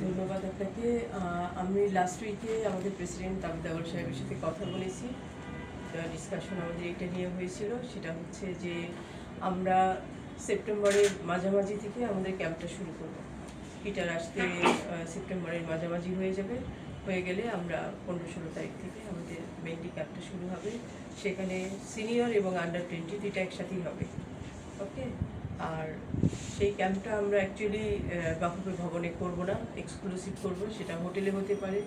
ধন্যবাদ আপনাকে। আমি লাস্ট উইকে আমাদের প্রেসিডেন্ট তাবিদ আওয়াল সাহেবের সাথে কথা বলেছি। ডিসকাশন আমাদের এটা নিয়ে হয়েছিল, সেটা হচ্ছে যে আমরা সেপ্টেম্বরের মাঝামাঝি থেকে আমাদের ক্যাম্পটা শুরু করব। পিটার আসতে সেপ্টেম্বরের মাঝামাঝি হয়ে যাবে। হয়ে গেলে আমরা পনেরো ষোলো তারিখ থেকে আমাদের মেনলি ক্যাম্পটা শুরু হবে। সেখানে সিনিয়র এবং আন্ডার টোয়েন্টি দুইটা একসাথেই হবে। ওকে আর সেই ক্যাম্পটা আমরা অ্যাকচুয়ালি বাফুফে ভবনে করব না এক্সক্লুসিভ করব, সেটা হোটেলে হতে পারে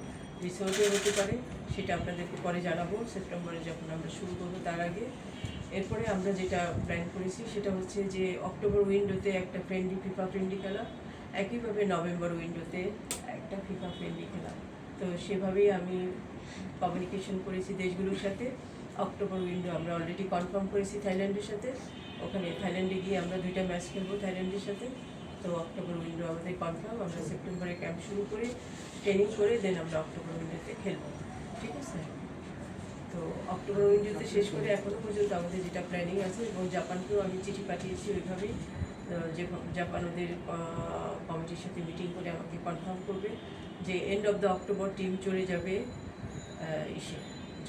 রিসোর্টে হতে পারে, সেটা আপনাদেরকে পরে জানাব, সেপ্টেম্বরে যখন আমরা শুরু করব তার আগে। এরপরে আমরা যেটা প্ল্যান করেছি, সেটা হচ্ছে যে অক্টোবর উইন্ডোতে একটা ফ্রেন্ডলি ফিফা ফ্রেন্ডলি খেলা, একইভাবে নভেম্বর উইন্ডোতে একটা ফিফা ফ্রেন্ডলি খেলা। তো সেভাবেই আমি কমিউনিকেশন করেছি দেশগুলোর সাথে। অক্টোবর উইন্ডো আমরা অলরেডি কনফার্ম করেছি থাইল্যান্ডের সাথে। ওখানে থাইল্যান্ডে গিয়ে আমরা দুইটা ম্যাচ খেলব থাইল্যান্ডের সাথে। তো অক্টোবর উইন্ডো আমাদের কনফার্ম আমরা সেপ্টেম্বরে ক্যাম্প শুরু করে ট্রেনিং করে দেন আমরা অক্টোবর উইন্ডোতে খেলব। ঠিক আছে? তো অক্টোবর উইন্ডোতে শেষ করে এখনও পর্যন্ত আমাদের যেটা প্ল্যানিং আছে এবং জাপানকেও আমি চিঠি পাঠিয়েছি ওইভাবেই যে জাপান ওদের কমিটির সাথে মিটিং করে আমাকে কনফার্ম করবে যে end of the October team চলে যাবে ইসে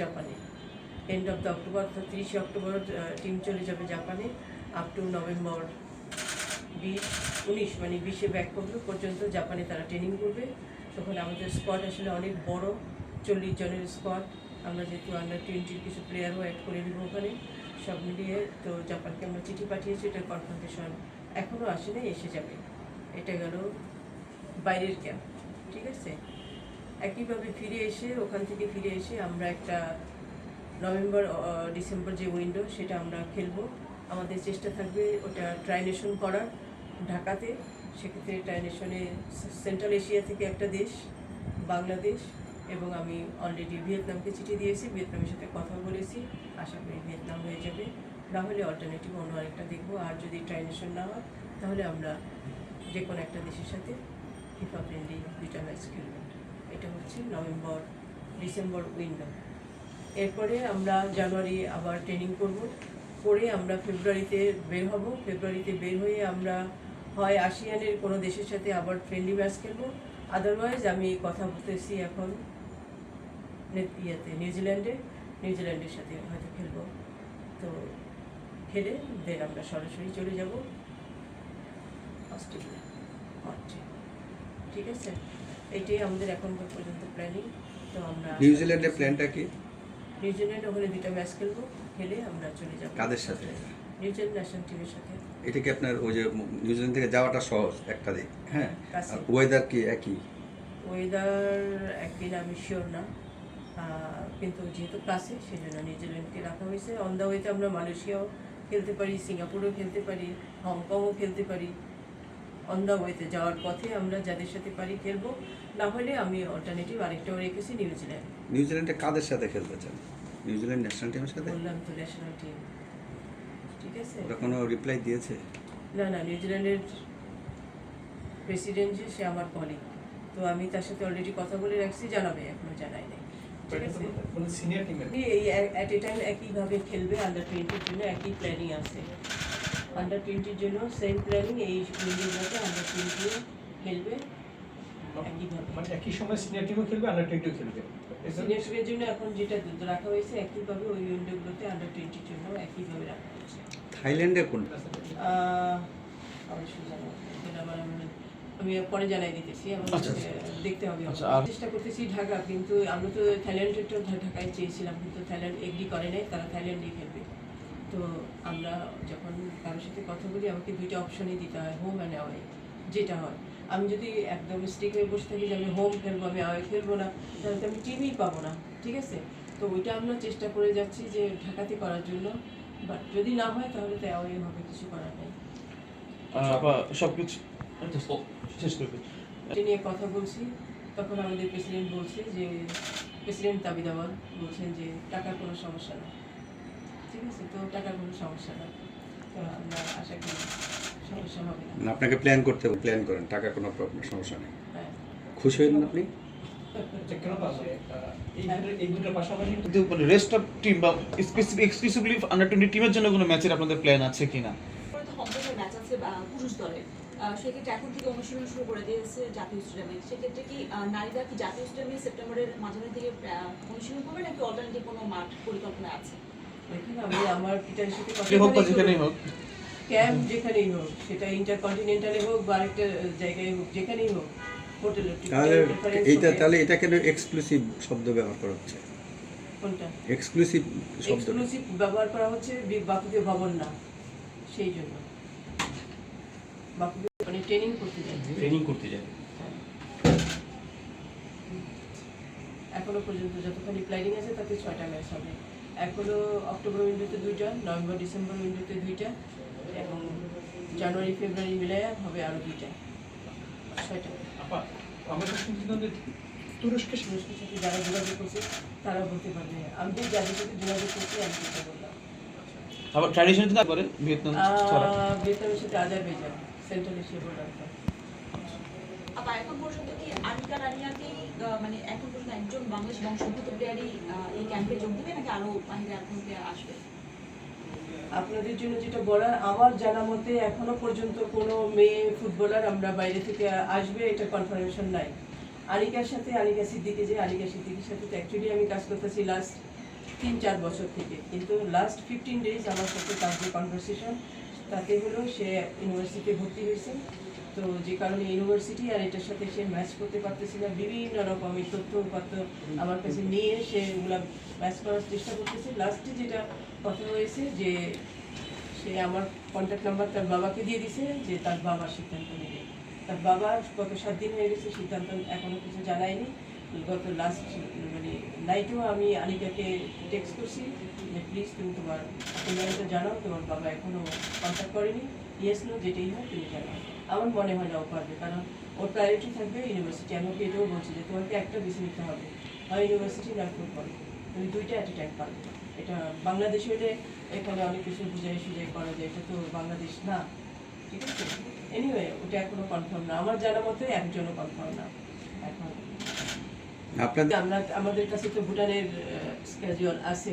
জাপানে। এন্ড অফ দ্য অক্টোবর অর্থাৎ তিরিশে অক্টোবর টিম চলে যাবে জাপানে আপ টু নভেম্বর বিশ, উনিশ মানে বিশে ব্যাক করবে, পর্যন্ত জাপানে তারা ট্রেনিং করবে। তখন আমাদের স্কোয়াড আসলে অনেক বড়, চল্লিশ জনের স্কোয়াড আমরা যেহেতু আন্ডার টোয়েন্টির কিছু প্লেয়ারও অ্যাড করে দিব ওখানে, সব মিলিয়ে তো জাপানকে আমরা চিঠি পাঠিয়েছি, এটা কনফার্মেশন এখনও আসেনি, এসে যাবে। এটা গেল বাইরের ক্যাম্প ঠিক আছে? একইভাবে ফিরে এসে, ওখান থেকে ফিরে এসে আমরা একটা নভেম্বর ডিসেম্বর যে উইন্ডো সেটা আমরা খেলব। আমাদের চেষ্টা থাকবে ওটা ট্রাইনেশন করার ঢাকাতে। সেক্ষেত্রে ট্রাইনেশনে সেন্ট্রাল এশিয়া থেকে একটা দেশ, বাংলাদেশ, এবং আমি অলরেডি ভিয়েতনামকে চিঠি দিয়েছি। ভিয়েতনামের সাথে কথা বলেছি। আশা করি ভিয়েতনাম হয়ে যাবে। না হলে অল্টারনেটিভ অন্য আরেকটা দেখব। আর যদি ট্রাইনেশন না হয়, তাহলে আমরা যে কোনো একটা দেশের সাথে ফিফা ফ্রেন্ডলি দুইটা ম্যাচ খেলব। এটা হচ্ছে নভেম্বর, ডিসেম্বর উইন্ডো এরপরে আমরা জানুয়ারি আবার ট্রেনিং করব। করে আমরা ফেব্রুয়ারিতে বের হব। ফেব্রুয়ারিতে বের হয়ে আমরা হয় আসিয়ানের কোনো দেশের সাথে আবার ফ্রেন্ডলি ম্যাচ খেলব। আদারওয়াইজ আমি কথা বলতেছি এখন ইয়েতে নিউজিল্যান্ডে নিউজিল্যান্ডের সাথে হয়তো খেলব। তো খেলে দেন আমরা সরাসরি চলে যাব অস্ট্রেলিয়া ঠিক আছে? এটাই আমাদের এখনকার পর্যন্ত প্ল্যানিং তো আমরা নিউজিল্যান্ডের প্ল্যানটা কি? নিউজিল্যান্ড ওখানে দুইটা ম্যাচ খেলব খেলে আমরা চলে যাব। কাদের সাথে? নিউজিল্যান্ড ন্যাশনাল টিমের সাথে। এটা কি আপনার ওই যে নিউজিল্যান্ড থেকে যাওয়াটা সহজ একটা দিক? হ্যাঁ? ওয়েদার কি একই? ওয়েদার একদিন আমি শিওর না। কিন্তু যেহেতু ক্লাসে সেই জন্য নিউজিল্যান্ডকে রাখা হয়েছে। অন দ্য ওয়েতে আমরা মালয়েশিয়াও খেলতে পারি সিঙ্গাপুরও খেলতে পারি হংকংও খেলতে পারি। অন দ্য ওয়েতে যাওয়ার পথে আমরা যাদের সাথে পারি খেলব। না হলে আমি অল্টারনেটিভ আরেকটাও রেখেছি নিউজিল্যান্ড নিউজিল্যান্ডে কাদের সাথে খেলতে চান? নিউজিল্যান্ড ন্যাশনাল টিমের সাথে? বললাম তো ন্যাশনাল টিম ঠিক আছে? ওরা কোনো রিপ্লাই দিয়েছে? না না নিউজিল্যান্ডের প্রেসিডেন্ট যে সে আমার কলিগ তো আমি তার সাথে অলরেডি কথা বলে রাখছি জানাবে এখনও জানাই নাই। এই অ্যাট এ টাইম একইভাবে খেলবে আন্ডার টোয়েন্টির জন্য একই প্ল্যানিং আছে। আন্ডার টোয়েন্টির জন্য সেম প্ল্যানিং এই উইন্ডোগুলোতে আন্ডার টোয়েন্টিও খেলবে। মানে একই সময় সিনিয়র টিমও খেলবে আন্ডার টোয়েন্টিও খেলবে। সিনিয়র টিমের জন্য এখন যেটা রাখা হয়েছে একইভাবে ওই উইন্ডোগুলোতে আন্ডার টোয়েন্টির জন্য একইভাবে রাখা হয়েছে। থাইল্যান্ডে কোনটা আহ, অবশ্যই জানাব। এটা আমি- পরে জানাই দিতেছি আমার আচ্ছা, দেখতে হবে। আচ্ছা, চেষ্টা করতেছি ঢাকা কিন্তু আমরা তো থাইল্যান্ডেরটা ঢাকায় চেয়েছিলাম কিন্তু থাইল্যান্ড এগ্রি করে নাই তারা থাইল্যান্ডেই খেলবে। তো আমরা যখন কারোর সাথে কথা বলি আমাকে দুইটা অপশনই দিতে হয় হোম অ্যান্ড অ্যাওয়ে যেটা হয়। আমি যদি একদম স্টিক হয়ে বসে থাকি যে আমি হোম খেলব আমি অ্যাওয়ে খেলব না তাহলে তো আমি টিমই পাবো না ঠিক আছে? তো ওইটা আমরা চেষ্টা করে যাচ্ছি যে ঢাকাতে করার জন্য বাট যদি না হয় তাহলে তো অ্যাওয়ে হবে কিছু করার নেই। সব কিছু শেষ করবে। নিয়ে কথা বলছি তখন আমাদের প্রেসিডেন্ট বলছে যে প্রেসিডেন্ট দাবি দেওয়ার বলছেন যে টাকার কোনো সমস্যা না ঠিক আছে তো টাকার কোনো সমস্যা না তো আমরা আশা করি সমস্যা হবে না। আপনাকে প্ল্যান করতে প্ল্যান করেন টাকা কোনো প্রবলেম সমস্যা নেই। হ্যাঁ। খুশি হলেন আপনি? রেস্ট অফ টিম বা স্পেসিফিক এক্সক্লুসিভলি আন্ডার টোয়েন্টি টিমের জন্য কোনো ম্যাচের আপনাদের প্ল্যান আছে কিনা? ম্যাচ আছে বা পুরুষ দলের সেক্ষেত্রে এখন থেকে অনুশীলন শুরু করে দিয়েছে জাতীয় স্টেডিয়ামে সেক্ষেত্রে কি নারীরা কি জাতীয় স্টেডিয়ামে সেপ্টেম্বরের মাঝামাঝি থেকে অনুশীলন করবে নাকি অল্টারনেটিভ কোনো মাঠ পরিকল্পনা আছে? দেখুন আমি আমার পিতার সাথে কথা হোক বা যেখানেই হোক। ক্যাম্প যেখানেই হোক সেটা ইন্টারকন্টিনেন্টালে হোক বা আরেকটা জায়গায় হোক যেখানেই হোক হোটেলে তাহলে এইটা তাহলে এটা কেন এক্সক্লুসিভ শব্দ ব্যবহার করা হচ্ছে? কোনটা? এক্সক্লুসিভ শব্দ। এক্সক্লুসিভ ব্যবহার করা হচ্ছে বি- ভবন না সেই জন্য। মানে ট্রেনিং করতে ট্রেনিং করতে যাবে এখনও পর্যন্ত যতখানি প্ল্যানিং আছে তাতে ছয়টা ম্যাচ হবে। এখনও অক্টোবর উইন্ডোতে দুইটা নভেম্বর ডিসেম্বর উইন্ডোতে দুইটা এবং জানুয়ারি ফেব্রুয়ারি মিলায় হবে আরও দুইটা ছয়টা। তুরস্কের তুরস্কের সাথে যারা যোগাযোগ করছে তারা বলতে পারবে। আমি যে যাদের সাথে যোগাযোগ করছি আমি সেটা বললাম। আবার ট্র্যাডিশন তো করে ভিয়েতনাম ছাড়া। ভিয়েতনামের সাথে আজারবাইজান সেন্ট্রাল এশিয়া বর্ডার এখন পর্যন্ত কি মানে এখন পর্যন্ত একজন বাংলাদেশ বংশোদ্ভূত প্লেয়ারই এই ক্যাম্পে যোগ দেবে নাকি আরও বাহিরে আসবে? আপনাদের জন্য যেটা বলার, আমার জানা মতে এখনও পর্যন্ত কোনো মেয়ে ফুটবলার আমরা বাইরে থেকে আসবে, এটা কনফার্মেশন নাই। আনিকার সাথে আনিকা সিদ্দিকি যে, আনিকা সিদ্দিকির সাথে অ্যাকচুয়ালি আমি কাজ করতেছি লাস্ট তিন চার বছর থেকে। কিন্তু লাস্ট ফিফটিন ডেজ আমার সাথে তার যে কনভারসেশন তাতে হলো সে ইউনিভার্সিটিতে ভর্তি হয়েছে। তো যে কারণে ইউনিভার্সিটি আর এটার সাথে সে ম্যাচ করতে পারতেছে না। বিভিন্ন এই তথ্য উপাত্ত আমার কাছে নিয়ে সে ওগুলো ম্যাচ করার চেষ্টা করতেছে। লাস্টে যেটা কথা হয়েছে যে সে আমার কন্ট্যাক্ট নাম্বার তার বাবাকে দিয়ে দিছে যে তার বাবা সিদ্ধান্ত নেবে। তার বাবা গত সাত দিন হয়ে গেছে সিদ্ধান্ত এখনও কিছু জানায়নি। গত লাস্ট মানে নাইটেও আমি আনিকাকে টেক্সট করছি যে প্লিজ তুমি তোমার পরিবারটা জানাও, তোমার বাবা এখনও কন্ট্যাক্ট করেনি। ইয়েস নো যেটাই হয় তুমি জানাও। আমার মনে হয় না ও পারবে, কারণ ওর প্রায়োরিটি থাকবে ইউনিভার্সিটি আমি ওকে এটাও বলছি যে, তোমাকে একটা বেছে নিতে হবে। হয় ইউনিভার্সিটি না ফুটবল তুমি দুইটা অ্যাট এ টাইম পারবে এটা বাংলাদেশ হলে এখানে অনেক কিছু বুঝাই সুঝাই করা যায়, এটা তো বাংলাদেশ না। ঠিক আছে? এনিওয়ে ওটা এখনও কনফার্ম না। আমার জানা মতে একজনও কনফার্ম না। এখন আপনাদের আমরা আমাদের কাছে তো ভুটানের স্ক্যাজুয়াল আছে,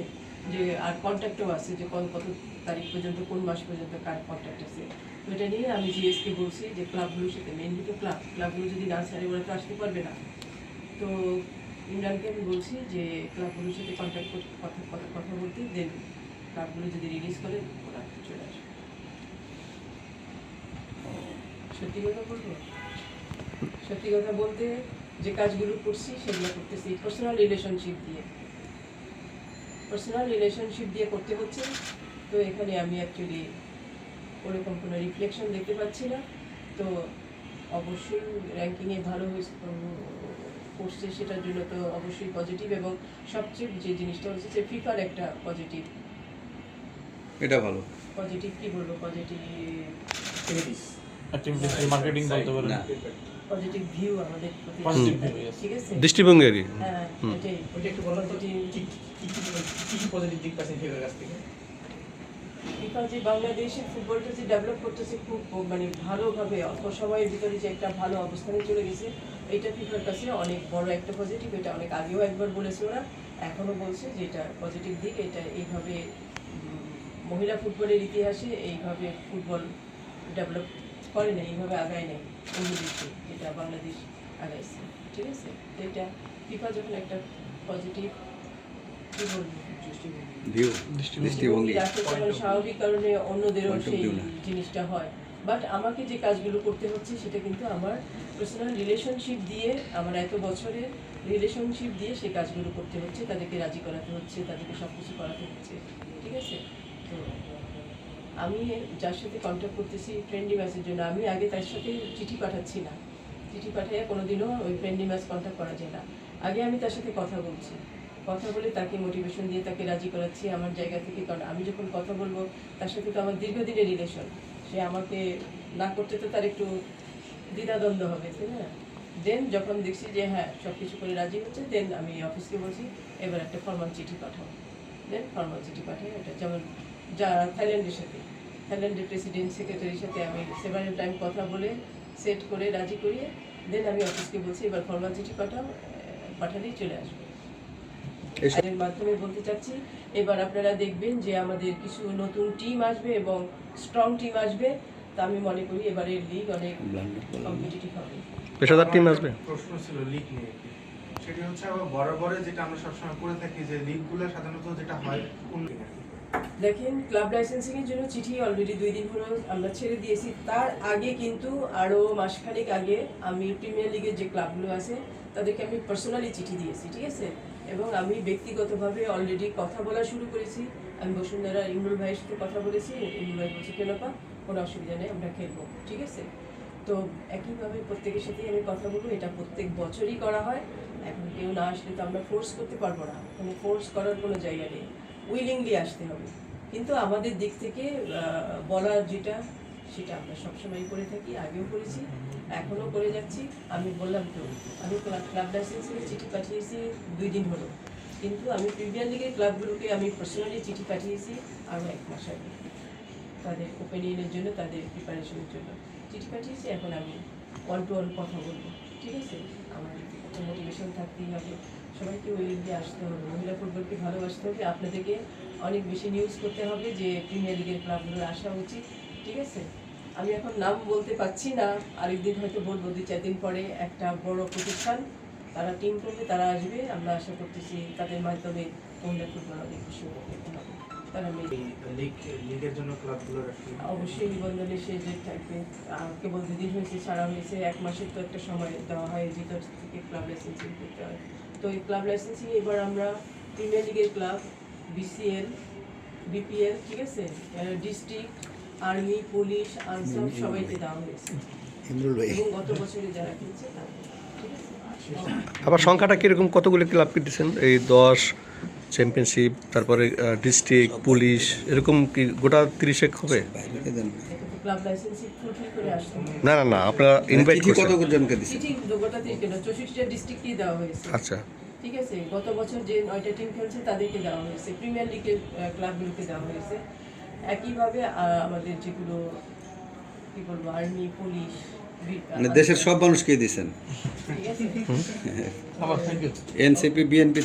যে আর কন্ট্যাক্টও আছে, যে কোন কত তারিখ পর্যন্ত, কোন মাস পর্যন্ত কার কন্ট্যাক্ট আছে। তো নিয়ে আমি জিএসকে বলছি যে ক্লাবগুলোর সাথে মেনলি তো ক্লাব ক্লাবগুলো যদি না ছাড়ে, ওরা তো আসতে পারবে না। তো ইমরানকে আমি বলছি যে ক্লাবগুলোর সাথে কন্ট্যাক্ট কথা কথা কথা বলতে দেন। ক্লাবগুলো যদি রিলিজ করে, ওরা চলে আসবে। সত্যি কথা বলব সত্যি কথা বলতে যে কাজগুলো করছি সেগুলো করতেছি। পার্সোনাল রিলেশনশিপ দিয়ে। পার্সোনাল রিলেশনশিপ দিয়ে করতে হচ্ছে। তো এখানে আমি অ্যাকচুয়ালি ওরকম কোনো রিফ্লেকশন দেখতে পাচ্ছি না। তো অবশ্যই র্যাঙ্কিংয়ে ভালো হয়েছে করছে সেটার জন্য তো অবশ্যই পজিটিভ এবং সবচেয়ে যে জিনিসটা হচ্ছে যে ফিফার একটা পজিটিভ এটা ভালো। পজিটিভ কি বলব? পজিটিভ মার্কেটিং বলতে পারেন। পজিটিভ ভিউ আমাদের. ঠিক আছে? দৃষ্টিভঙ্গি আর কি হ্যাঁ এটাই একটু বললাম তো কি পজিটিভ দিক পাচ্ছেন ফিফার কাছ থেকে? যে বাংলাদেশের ফুটবলটা যে ডেভেলপ করতেছে খুব মানে ভালোভাবে অল্প সময়ের ভিতরে যে একটা ভালো অবস্থানে চলে গেছে এটা ফিফার কাছে অনেক বড় একটা পজিটিভ এটা অনেক আগেও একবার বলেছে ওরা এখনও বলছে যে এটা পজিটিভ দিক এটা এইভাবে মহিলা ফুটবলের ইতিহাসে এইভাবে ফুটবল ডেভেলপ করে না এইভাবে আগায় নেই অন্য দেশে যেটা বাংলাদেশ আগাইছে ঠিক আছে? তো এটা ফিফা যখন একটা পজিটিভ কী বলব দৃষ্টিভঙ্গি। স্বাভাবিক কারণে অন্যদেরও সেই জিনিসটা হয়। বাট আমাকে যে কাজগুলো করতে হচ্ছে সেটা কিন্তু আমার পার্সোনাল রিলেশনশিপ দিয়ে আমার এত বছরের রিলেশনশিপ দিয়ে সেই কাজগুলো করতে হচ্ছে তাদেরকে রাজি করাতে হচ্ছে তাদেরকে সব কিছু করাতে হচ্ছে ঠিক আছে? তো আমি যার সাথে কন্ট্যাক্ট করতেছি ফ্রেন্ডলি ম্যাচের জন্য, আমি আগে তার সাথে চিঠি পাঠাচ্ছি না। চিঠি পাঠিয়ে কোনোদিনও ওই ফ্রেন্ডলি ম্যাচ কন্ট্যাক্ট করা যায় না। আগে আমি তার সাথে কথা বলছি। কথা বলে তাকে মোটিভেশন দিয়ে তাকে রাজি করাচ্ছি আমার জায়গা থেকে, কারণ আমি যখন কথা বলব, তার সাথে তো আমার দীর্ঘদিনের রিলেশন সে আমাকে না করতে তো তার একটু দ্বিধাদ্বন্দ্ব হবে, তাই না? দেন যখন দেখছি যে হ্যাঁ সব কিছু করে রাজি হচ্ছে দেন আমি অফিসকে বলছি, এবার একটা ফর্মাল চিঠি পাঠাও। দেন ফর্মাল চিঠি পাঠাই এটা যেমন যা থাইল্যান্ডের সাথে থাইল্যান্ডের প্রেসিডেন্ট সেক্রেটারির সাথে আমি সেভারেল টাইম কথা বলে সেট করে রাজি করিয়ে দেন আমি অফিসকে বলছি এবার ফর্মাল চিঠি পাঠাও পাঠালেই চলে আসবে। এর মাধ্যমে বলতে চাচ্ছি এবার আপনারা দেখবেন যে আমাদের কিছু নতুন টিম আসবে এবং স্ট্রং টিম আসবে তা আমি মনে করি এবারের লিগ অনেক কম্পিটিটিভ হবে। পেশাদার টিম আসবে? প্রশ্ন ছিল লিগ নিয়ে সেটি হচ্ছে আবার বরাবরে যেটা আমরা সবসময় করে থাকি যে লিগগুলো সাধারণত যেটা হয় কোন? দেখেন ক্লাব লাইসেন্সিং এর জন্য চিঠি অলরেডি দুই দিন হলো আমরা ছেড়ে দিয়েছি। তার আগে কিন্তু আরও মাসখানেক আগে আমি প্রিমিয়ার লিগের যে ক্লাবগুলো আছে, তাদেরকে আমি পার্সোনালি চিঠি দিয়েছি, ঠিক আছে? এবং আমি ব্যক্তিগতভাবে অলরেডি কথা বলা শুরু করেছি। আমি বসুন্ধরা ইমরুল ভাইয়ের সাথে কথা বলেছি, ইমরুল ভাই বলছে, কেন পা, কোনো অসুবিধা নেই, আমরা খেলব। ঠিক আছে? তো একইভাবে প্রত্যেকের সাথেই আমি কথা বলব। এটা প্রত্যেক বছরই করা হয়। এখন কেউ না আসলে তো আমরা ফোর্স করতে পারব না। কোনো ফোর্স করার কোনো জায়গা নেই। উইলিংলি আসতে হবে। কিন্তু আমাদের দিক থেকে বলার যেটা, সেটা আমরা সবসময় করে থাকি, আগেও করেছি, এখনও করে যাচ্ছি। আমি বললাম তো, আমি ক্লাব লাইসেন্সের চিঠি পাঠিয়েছি দুই দিন হলো। কিন্তু আমি প্রিমিয়ার লিগের ক্লাবগুলোকে আমি পার্সোনালি চিঠি পাঠিয়েছি আরও এক মাস আগে। তাদের ওপেনিয়নের জন্য, তাদের প্রিপারেশনের জন্য চিঠি পাঠিয়েছি। এখন আমি ওয়ান টু কথা বলব। ঠিক আছে? আমার মোটিভেশন থাকতেই হবে। সবাইকে ওই দিকে আসতে হবে। মহিলা ফুটবলকে ভালোবাসতে হবে। আপনাদেরকে অনেক বেশি নিউজ করতে হবে যে প্রিমিয়ার লিগের ক্লাবগুলো আসা উচিত ঠিক আছে? আমি এখন নাম বলতে পারছি না। আরেকদিন হয়তো বলব দুই চার দিন পরে একটা বড় প্রতিষ্ঠান তারা টিম করবে তারা আসবে। আমরা আশা করতেছি তাদের মাধ্যমে মহিলা ফুটবল অনেক বেশি উপকৃত হবে। তারা মেয়ে লিগের জন্য ক্লাবগুলোর অবশ্যই থাকবে কেবল দুদিন হয়েছে ছাড়া হয়েছে এক মাসের তো একটা সময় দেওয়া হয় ভিতর থেকে ক্লাব লাইসেন্সিং করতে হয়। তো এই ক্লাব লাইসেন্সিং এবার আমরা প্রিমিয়ার লিগের ক্লাব বিসিএল বিপিএল ঠিক আছে? ডিস্ট্রিক্ট আর্মি পুলিশ আনসার সবাইকে দেওয়া হয়েছে। এবং গত বছরে যারা খেলছে তাদের ঠিক আছে? আবার সংখ্যাটা কীরকম? কতগুলো ক্লাব দিচ্ছেন এই দশ চ্যাম্পিয়নশিপ তারপরে ডিস্ট্রিক্ট পুলিশ এরকম কি গোটা তিরিশেক হবে? ক্লাব লাইসেন্সিং করে আসতে হবে। না না না আপনারা ইনভাইট চিঠি করছেন। দিচ্ছে চিঠি গোটা থেকে কেন চৌষট্টিটা ডিস্ট্রিক্টকেই দেওয়া হয়েছে। আচ্ছা। ঠিক আছে গত বছর যে নয়টা টিম খেলছে তাদেরকে দেওয়া হয়েছে। প্রিমিয়ার লিগের আহ, ক্লাবগুলোকে দেওয়া হয়েছে। একইভাবে আহ, আমাদের যেগুলো কি বলব আর্মি পুলিশ মানে দেশের সব মানুষকে ইউ এনসিপি বিএনপি